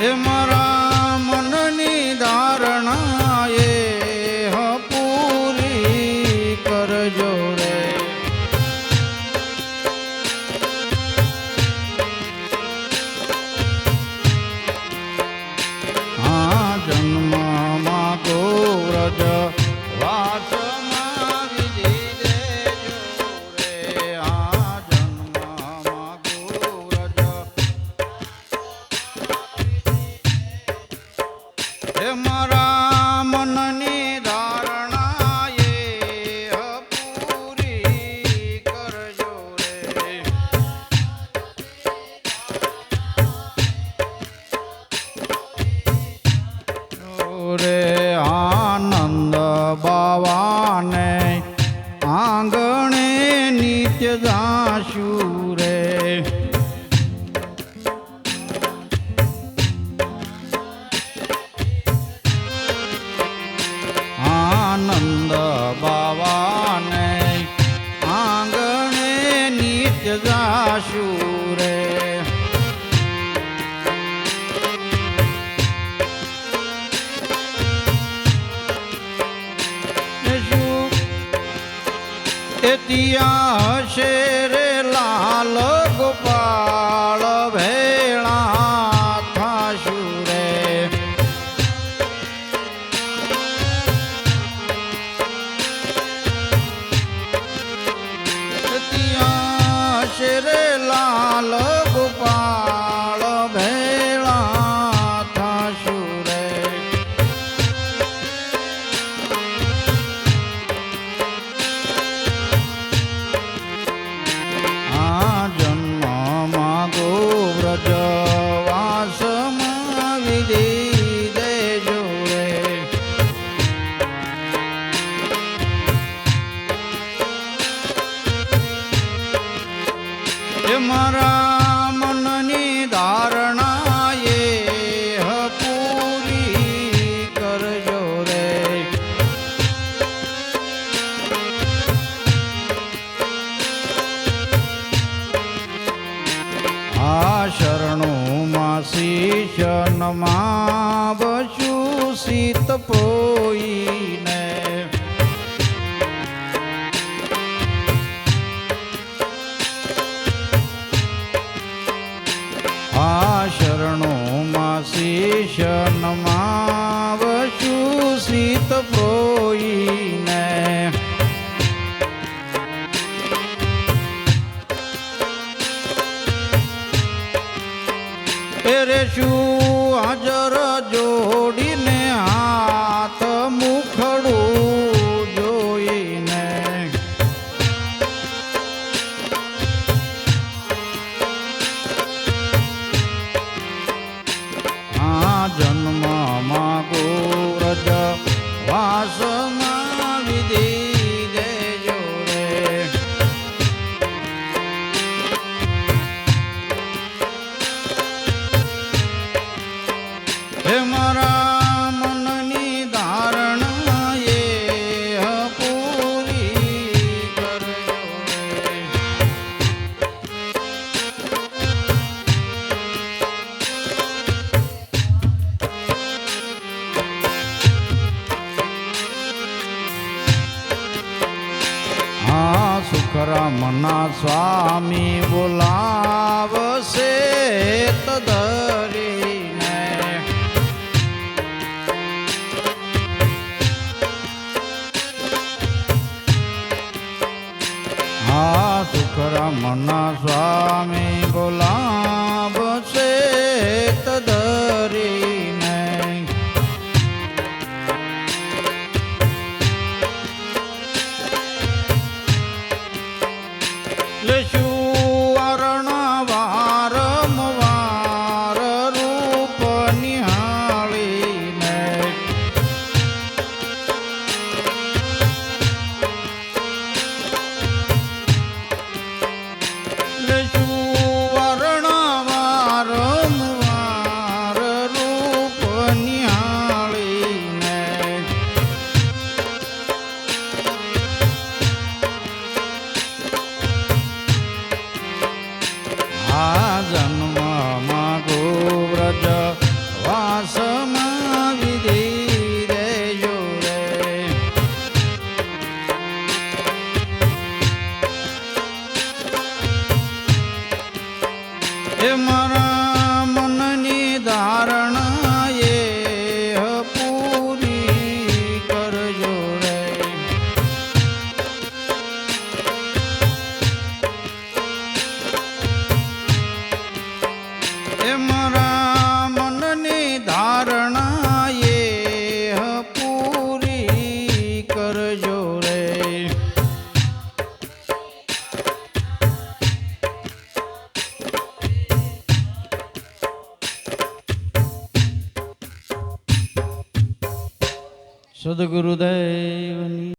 હે મારા બાવાને આંગણે નિત્ય જાશું. ખેતી હશે મારા મનની ધારણા એ પૂરી કરજો આ શરણો માસી શરણમાં બસું સીત પોઈ the કરમના સ્વામી બોલાવશે તદરીને. હા સુખરામના સ્વામી બોલા હે મારા સદગુરુદેવની